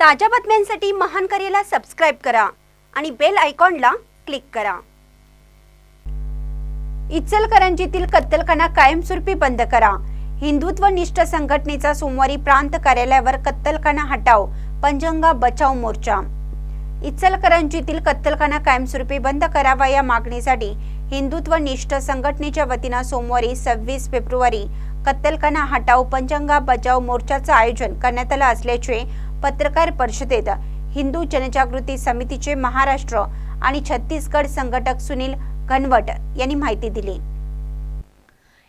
ताज्या बातम्यांसाठी महान करेला सबस्क्राईब करा आणि बेल आयकॉनला क्लिक करा. इचलकरंजीतील कत्तलखाना कायमस्वरूपी बंद करा. हिंदुत्व निष्ठ संघटनेचा सोमवारी प्रांत कार्यालयावर कत्तलखाना हटाव पंजंगा बचाव मोर्चा. इचलकरंजीतील कत्तलखाना कायमस्वरूपी बंद करावा या मागणीसाठी हिंदुत्व निष्ठ संघटनेच्या वतीनं सोमवारी सव्वीस फेब्रुवारी कत्तलखाना हटाव पंचंगा बचाव मोर्चाचं आयोजन करण्यात आलं असल्याचे पत्रकार परिषदेत हिंदू जनजागृती समितीचे महाराष्ट्र आणि छत्तीसगड संघटक सुनील घनवट यांनी माहिती दिली.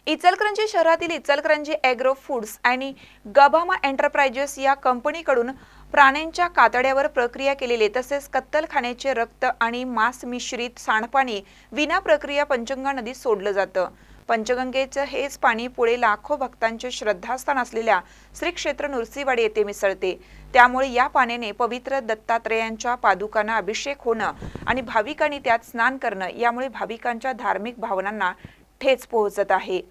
इचलकरंजी शहरातील इचलकरंजी ॲग्रो फूड्स आणि गभामा एंटरप्राइजेस या कंपनीकडून प्राण्यांच्या कातड्यावर प्रक्रिया केलेले तसेच कत्तलखान्याचे रक्त आणि मांस मिश्रित सांडपाणी विना प्रक्रिया पंचगंगा नदीत सोडलं जातं. पंचगंगेचं हेच पाणी पुढे लाखो भक्तांचे श्रद्धास्थान असलेल्या श्री क्षेत्र नुरसीवाडी येथे मिसळते. त्यामुळे या पाण्याने पवित्र दत्तात्रेयांच्या पादुकांना अभिषेक होणं आणि भाविकांनी त्यात स्नान करणं यामुळे भाविकांच्या धार्मिक भावनांना ठेच पोहोचत आहे.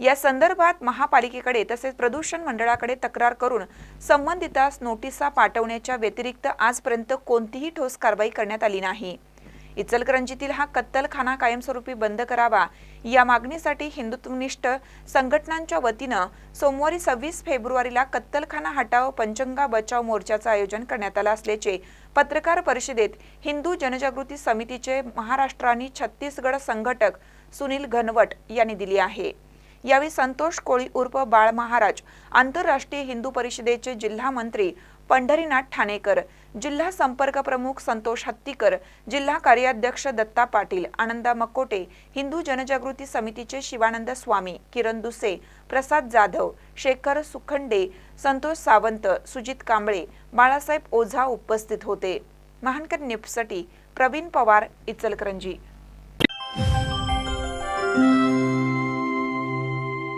या संदर्भात महापालिकेकडे तसेच प्रदूषण मंडळाकडे तक्रार करून संबंधितास नोटिसा पाठवण्याच्या व्यतिरिक्त आजपर्यंत कोणतीही ठोस कारवाई करण्यात आली नाही. इचलकरंजीतील हा कत्तलखाना कायमस्वरूपी बंद करावा या मागणीसाठी हिंदुत्वनिष्ठ संघटनांच्या वतीनं सोमवारी सव्वीस फेब्रुवारीला कत्तलखाना हटाव पंचंगा बचाव मोर्चाचं आयोजन करण्यात आलं असल्याचे पत्रकार परिषदेत हिंदू जनजागृती समितीचे महाराष्ट्र आणि छत्तीसगड संघटक सुनील घनवट यांनी दिली आहे. यावेळी संतोष कोळी उर्फ बाळ महाराज आंतरराष्ट्रीय हिंदू परिषदेचे जिल्हा मंत्री पंढरीनाथ ठाणेकर जिल्हा संपर्क प्रमुख संतोष हत्तीकर जिल्हा कार्याध्यक्ष दत्ता पाटील आनंदा मकोटे हिंदू जनजागृती समितीचे शिवानंद स्वामी किरण दुसे प्रसाद जाधव शेखर सुखंडे संतोष सावंत सुजित कांबळे बाळासाहेब ओझा उपस्थित होते. महानकर न्यूजसाठी प्रवीण पवार इचलकरंजी.